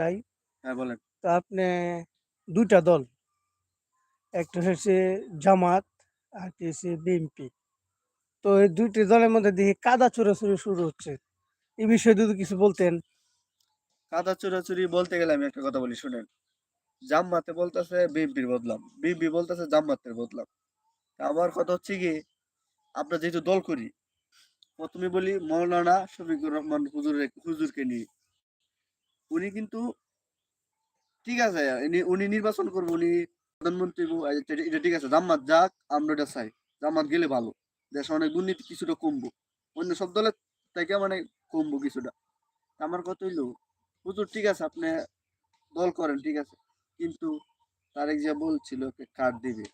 ভাই হ্যাঁ বলেন। তো আপনি দুইটা দল একটা হচ্ছে জামাত আর একটা হচ্ছে বিএনপি। তো এই দুইটি দলের মধ্যে দেখি কাদা চোরাচুরি শুরু হচ্ছে। এই বিষয়ে যদি কিছু বলতেন। কাদা চোরাচুরি বলতে গেলে আমি একটা কথা বলি শুনেন। জাম্মাতে বলতেছে বিএনপির বদলাম। বিএনপি বলতেছে জাম্মাতের বদলাম। আমার কথা হচ্ছে কি আমরা যেহেতু দল করি প্রথমে বলি মৌলানা শফিকুর রহমান হুজুরের হুজুরকে নিয়ে। উনি কিন্তু ঠিক আছে উনি নির্বাচন করব, উনি প্রধানমন্ত্রী এটা- ঠিক আছে জাম্মাত যাক, আমরা এটা চাই। জাম্মাত গেলে ভালো, দেশে অনেক দুর্নীতি কিছুটা কমবো। অন্য সব দলের থেকে মানে কমবো কিছুটা। আমার কথা হইল, হুজুর, ঠিক আছে, আপনি দল করেন, ঠিক আছে, কিন্তু তারেক যে বলছিল কার্ড দিবে।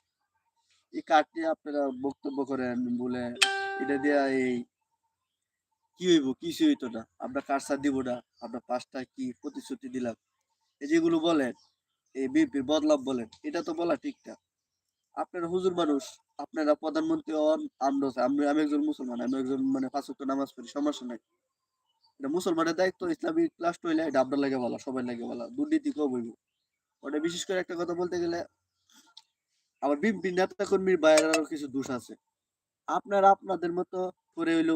এই কার্ড নিয়ে আপনারা বক্তব্য করেন বলে, এটা দেয়া এই কি হইব? কিছু হইতো না। আমরা কার সাথ দিব না? আমরা পাঁচটা কি প্রতিশ্রুতি দিলাম? এই যেগুলো বলেন, এই বিএনপির বদলাম বলেন, এটা তো বলা ঠিক না। আপনারা হুজুর মানুষ, আপনারা প্রধানমন্ত্রী হন, আমরা আমি আমি একজন মুসলমান, আমি একজন মানে পাঁচ নামাজ পড়ি, সমস্যা নাই। এটা মুসলমানের দায়িত্ব ইসলামিক ক্লাস হইলে এটা আপনার লাগে বলা সবাই লাগে বলা, দুর্নীতি কম হইব? ওটা বিশেষ করে একটা কথা বলতে গেলে, আমার বিএনপি নেতা কর্মীর বাইরেরও কিছু দোষ আছে। আপনারা আপনাদের মতো করে হইল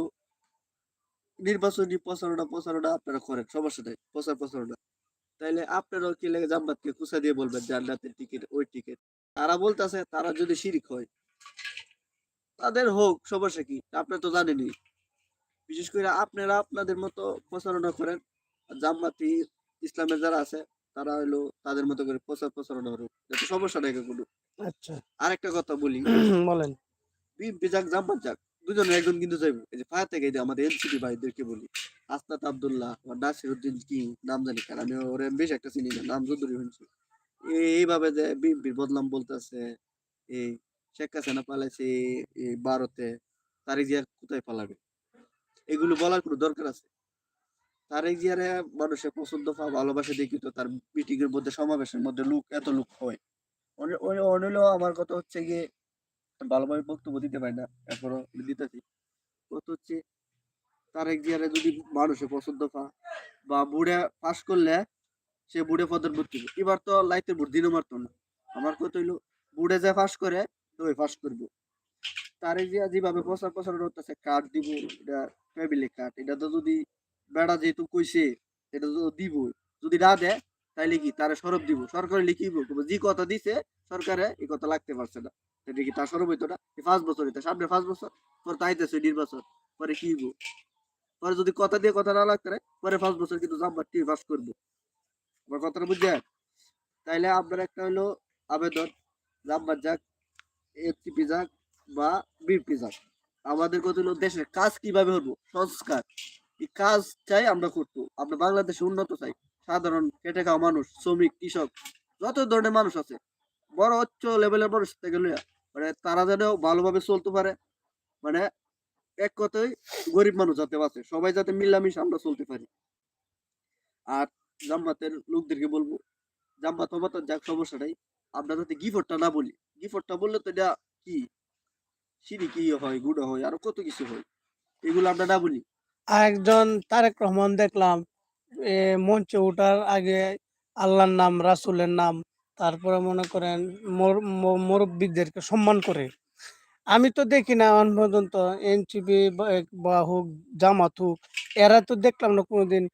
নির্বাচনী প্রচারণা প্রচারণা আপনারা করেন সমস্যা নেই প্রচার প্রচারণা। তাইলে আপনারাও কি লাগে জাম্বাতকে কুসা দিয়ে বলবেন জান্নাতের টিকিট ওই টিকিট তারা বলতেছে তারা যদি শিরিক হয় তাদের হোক সমস্যা কি? আপনারা তো জানেনই। বিশেষ করে আপনারা আপনাদের মতো প্রচারণা করেন আর জাম্মাতি ইসলামের যারা আছে তারা হলো তাদের মতো করে প্রচার প্রচারণা করুক সমস্যা নাই কোনো আচ্ছা। আরেকটা কথা বলি। বলেন। বিএনপি যাক জাম্মাত যাক দুজনে একজন কিন্তু যাইবো এই যে ফায়ার থেকে আমাদের এনসিপি ভাইদেরকে বলি, আস্তাত আব্দুল্লাহ বা নাসির উদ্দিন কি, নাম জানি কারণ আমি ওরে বেশ একটা চিনি না, নাম যদুরি শুনছি এই- এইভাবে যে বিএনপির বদলাম বলতেছে এই শেখ হাসিনা পালাইছে এই ভারতে, তারিক জিয়ার কোথায় পালাবে? এগুলো বলার কোনো দরকার আছে? তারিক জিয়ারে মানুষের পছন্দ পাওয়া ভালোবাসা দেখি তো তার মিটিং এর মধ্যে, সমাবেশের মধ্যে লোক, এত লোক হয়। অনে- অনে- আমার কথা হচ্ছে গিয়ে ভালোভাবে বক্তব্য দিতে পারি না এরপরও দিতেছি। কত হচ্ছে, তারেক জিয়ারে যদি মানুষে পছন্দ পা বা বুড়ে পাস করলে সে বুড়ে পদের হবে। এবার তো লাইতের ভোট দিনও মারতো না। আমার কথা হইল বুড়ে যে পাস করে তো ওই পাস করব। তারেক জিয়া যেভাবে প্রচার প্রচার করতেছে কার্ড দিব, এটা ফ্যামিলি কার্ড এটা তো যদি বেড়া যেহেতু কইছে, এটা তো দিব। যদি না দেয়, তাইলে কি, তারা সরব দিব। সরকারে লিখিব, যে কথা দিছে, সরকারে এই কথা লাগতে পারছে না। এটা কি তার সরব হইতো না? পাঁচ বছর হইতো সামনে পাঁচ বছর? পর তাইতেছে নির্বাচন পরে কি পরে যদি কথা দিয়ে কথা না লাগতে পরে পাঁচ বছর কিন্তু জাম্বার টিভি পাস করব। আমার কথাটা বুঝছেন তাইলে আপনার একটা হলো আবেদন জাম্বার যাক এফটিপি যাক বা বিপি যাক। আমাদের কথা হলো দেশের কাজ কীভাবে হব সংস্কার। এই কাজ চাই আমরা করতো আমরা বাংলাদেশে উন্নত চাই। সাধারণ, খেটে খাওয়া মানুষ, শ্রমিক, কৃষক, যত ধরনের মানুষ আছে বড় উচ্চ লেভেলের মানুষ থেকে মানে তারা যেন ভালোভাবে চলতে পারে মানে এক কথাই গরিব মানুষ যাতে আছে সবাই যাতে মিলামিশে আমরা চলতে পারি। আর জাম্মাতের লোকদেরকে বলব জাম্মাত হবাত যাক, সমস্যা নাই, আমরা যাতে গিফটটা না বলি। গিফটটা বললে তো এটা কি? সিঁড়ি কি হয় গুণা হয়, আরও কত কিছু হয়, এগুলো আমরা না বলি। আরেকজন তারেক রহমান দেখলাম মঞ্চে ওঠার আগে আল্লাহর নাম, রাসূলের নাম তারপরে মনে করেন মুরব্বিদেরকে সম্মান করে। আমি তো দেখি না এখন পর্যন্ত এনসিপি বা হোক জামাত হোক এরা তো দেখলাম না কোনোদিন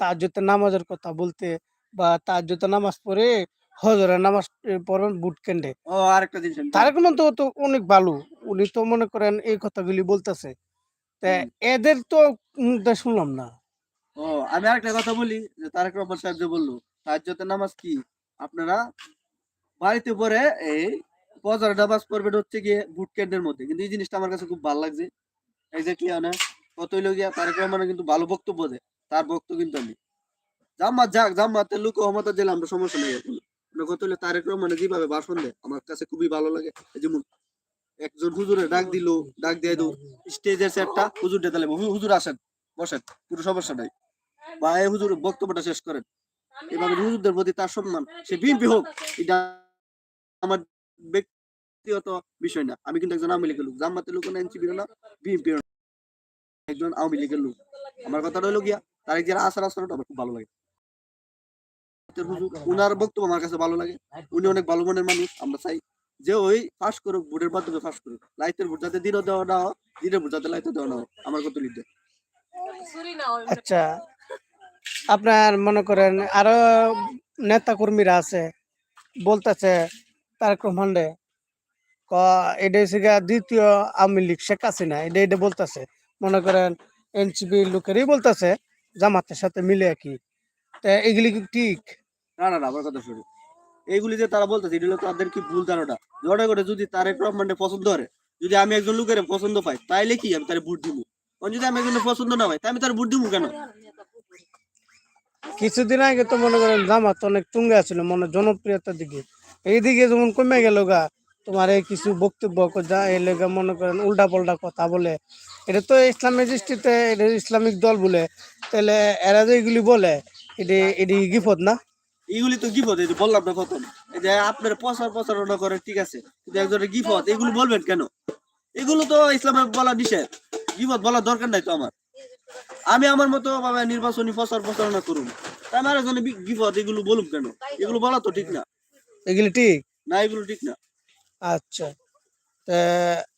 তাজ্জতে নামাজের কথা বলতে বা তাজ্জতে নামাজ পড়ে হজরের নামাজ পড়বেন বুট কেন্দ্রে ও আরেকটা জিনিস আমি তারেক রহমান তো অনেক ভালো উনি তো মনে করেন এই কথাগুলি বলতেছে। তা এদের তো মুখটা শুনলাম না। ও আমি আরেকটা কথা বলি যে তারেক রহমান সাহেব যে বলল তাহাজ্জুদের নামাজ কি? আপনারা বাড়িতে পরে এই ফজর নামাজ পড়বেন হচ্ছে গিয়ে বুট ক্যান্ডের মধ্যে। কিন্তু এই জিনিসটা আমার কাছে খুব ভালো লাগছে। এক্স্যাক্টলি আনা কত হইল গিয়া, তারেক রহমানের কিন্তু ভালো বক্তব্য দেয়। তার বক্তব্য কিন্তু আমি। জাম্মাত যাক জাম্মাতের লোক ক্ষমতা দিলে আমরা সমস্যা নেই। মানে কত হইল তারেক রহমানের যেভাবে ভাষণ দেয়, আমার কাছে খুবই ভালো লাগে। যেমন একজন হুজুরে ডাক দিল, ডাক দিয়ে দিল, স্টেজের সেটটা হুজুর দিয়ে তাহলে হুজুর আসেন, বসেন, কোনো সমস্যা নাই। বা এই হুজুর বক্তব্যটা শেষ করেন। এভাবে হুজুরদের প্রতি তার সম্মান সে বিএনপি হোক এটা আমার ব্যক্তিগত বিষয় না। আমি কিন্তু একজন আওয়ামী লীগের লোক জামাতের লোক না এনসিপির না বিএনপির একজন আওয়ামী লীগের লোক। আমার কথাটা হলো গিয়া তার যারা আসার আসারটা আমার খুব ভালো লাগে। উনার বক্তব্য আমার কাছে ভালো লাগে। উনি অনেক ভালো মনের মানুষ আমরা চাই যে ওই ফাঁস করুক ভোটের মাধ্যমে ফাঁস করুক। লাইতের ভোট যাতে দিনও দেওয়া না হয় দিনের ভোট যাতে লাইতে দেওয়া না হয়। আমার কত লিখতে আচ্ছা আপনার মনে করেন আরও নেতা কর্মীরা আছে, বলতেছে তারেক রহমান ক, এটা হচ্ছে দ্বিতীয় আওয়ামী লীগ, শেখ হাসিনা, এটা এটা বলতেছে। মনে করেন এনসিপি লোকেরই বলতেছে, জামাতের সাথে মিলে কি। তা এগুলি কি ঠিক? না না আমার কথা শুনে এইগুলি যে তারা বলতেছে, এটা হলো তাদের কি ভুল ধারণা? জড়ে করে যদি তারেক রহমানকে পছন্দ করে, যদি আমি একজন লোকের পছন্দ পাই, তাইলে কি আমি তার ভোট দিব? যদি আমি একজনের পছন্দ না পাই তাই আমি তার ভোট দিব কেন? কিছুদিন আগে তো মনে করেন জামাত অনেক তুঙ্গে আছিল, মনে জনপ্রিয়তার দিকে। এইদিকে যেমন কমে গেল গা, তোমার এই কিছু বক্তব্য যা মনে করেন উল্টা পাল্টা কথা বলে। এটা তো ইসলামের দৃষ্টিতে, এটা ইসলামিক দল বলে। তাহলে এরা যে এগুলি বলে, এটি এটি গিফত না? এইগুলি তো গিফট এই বললাম না এই যে আপনার প্রচার প্রচারণা করে, ঠিক আছে। কিন্তু একজনের গিফট এগুলো বলবেন কেন? এগুলো তো ইসলামে বলা নিষেধ। গিফট বলার দরকার নাই তো আমার। আমি আমার মতো ভাবে নির্বাচনী প্রচার প্রচারণা করুন। আমার একজনের গিফট এগুলো বলুন কেন? এগুলো বলা তো ঠিক না। এগুলি ঠিক? না এগুলো ঠিক না। আচ্ছা।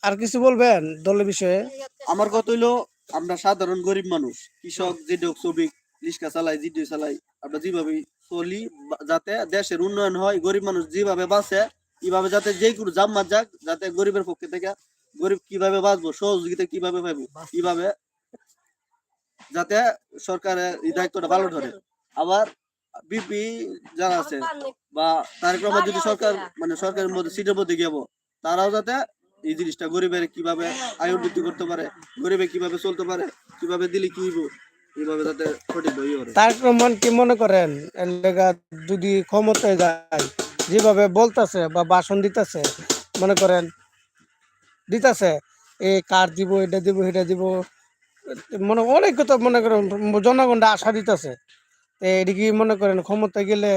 আর কিছু বলবেন দলের বিষয়ে? আমার কথা হইল আমরা সাধারণ গরিব মানুষ কৃষক যেটা শ্রমিক রিক্সা চালাই জিডিও চালাই আমরা যেভাবে চলি যাতে দেশের উন্নয়ন হয় গরিব মানুষ যেভাবে বাঁচে এইভাবে যাতে যে কোনো জাম্মাত যাক যাতে গরিবের পক্ষে থেকে গরিব কীভাবে বাঁচবো সহযোগিতা কীভাবে পাবো কীভাবে যাতে সরকারের দায়িত্বটা ভালো ধরে আবার বিপি যারা আছে, বা তারেক রহমান যদি সরকার মানে সরকারের মধ্যে, সিটের মধ্যে গিয়ে তারাও যাতে এই জিনিসটা গরিবের কীভাবে আয় উন্নতি করতে পারে গরিবে কীভাবে চলতে পারে, কীভাবে দিলে কি এইভাবে যাতে সঠিক তারেক রহমান কি মনে করেন যদি ক্ষমতায় যায়, যেভাবে বলতাছে বা ভাষণ দিতেছে, মনে করেন, দিতেছে এই কার দিব, এটা দিব এটা দিব মনে অনেক কথা মনে করেন, জনগণটা আশা দিতেছে। এটি মনে করেন ক্ষমতা গেলে,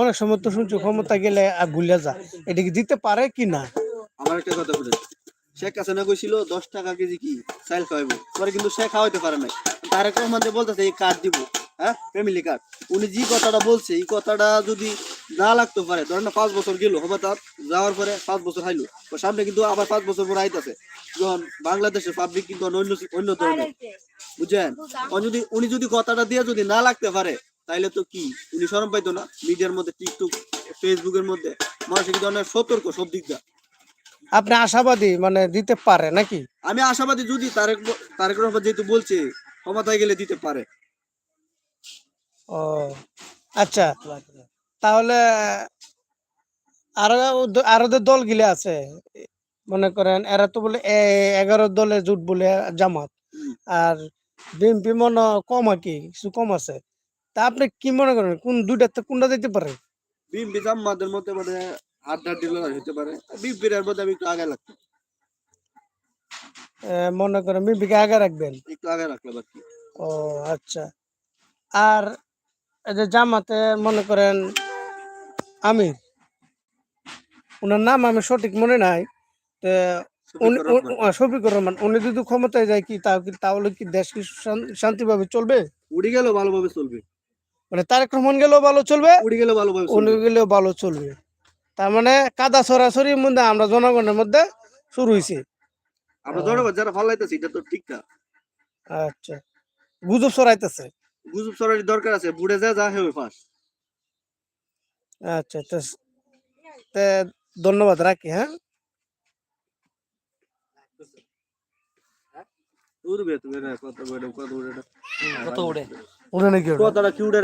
অনেক সময় তো শুনছি ক্ষমতা গেলে আর ভুলে যা এটি কি দিতে পারে কি না? আমার একটা কথা বলে শেখ হাসিনা কইছিল, দশ টাকা কেজি কি চাইল খাওয়াইবো। পরে কিন্তু সে খাওয়াইতে পারে নাই। তারেক রহমান যে বলতেছে, এই কার্ড দিব। হ্যাঁ? ফ্যামিলি কার্ড উনি যে কথাটা বলছে, এই কথাটা যদি না লাগতে পারে। ধরেন না পাঁচ বছর গেল হবে তার যাওয়ার পরে পাঁচ বছর হাইলো। সামনে কিন্তু আবার পাঁচ বছর পরে আইতাছে। যখন বাংলাদেশের পাবলিক কিন্তু অন্য অন্য ধরনের। বুঝছেন? যদি উনি যদি কথাটা দিয়ে যদি না লাগতে পারে তাইলে তো কি? উনি শরম পাইতো না? মিডিয়ার মধ্যে টিকটক ফেসবুকের মধ্যে। মানুষের কিন্তু অনেক সতর্ক সব দিক দিয়ে। আপনি আশাবাদী মানে দিতে পারে নাকি? আমি আশাবাদী যদি তারেক তারেক রহমান যেহেতু বলছে ক্ষমতায় গেলে দিতে পারে। ও আচ্ছা। তাহলে আরও আরও দল গিলে আছে মনে করেন এরা তো বলে এগারো দলে জুট বলে জামাত। আর বিএনপি মনে কম আর কি কিছু কম আছে। তা আপনি কি মনে করেন কোন দুইটাতে কোনটা দিতে পারে? বিএনপি জামাতের মধ্যে মানে হাড্ডা ডিলার হতে পারে বিএনপির এর মধ্যে আমি একটু আগে লাগতো মনে করেন বিএনপিকে আগে রাখবেন? একটু আগে রাখলে ও আচ্ছা। আর এই যে জামাতে মনে করেন আমির। ওনার নাম আমি সঠিক মনে নাই। শফিকুর রহমান। উনি যদি ক্ষমতায় যায় কি তাও কি তাহলে কি দেশ কি শান- শান্তিভাবে চলবে? উড়ি গেলেও ভালোভাবে চলবে। মানে তারেক রহমান গেলেও ভালো চলবে উড়ি গেলেও ভালোভাবে উনি গেলেও ভালো চলবে। তার মানে কাদা সরাসরি মধ্যে আমরা জনগণের মধ্যে শুরু হয়েছে আমরা জনগণ যারা ভালো লাগতেছে এটা তো ঠিক না। আচ্ছা। গুজব সরাইতেছে গুজব সরারি দরকার আছে বুড়ে যা যা হেবে পাস আচ্ছা তো ধন্যবাদ রাখি হ্যাঁ? উড়বে তুমি এটা কত বড় কত বড় কত উড়ে? উড়ে নাকি ওটা? কথাটা কি উড়ে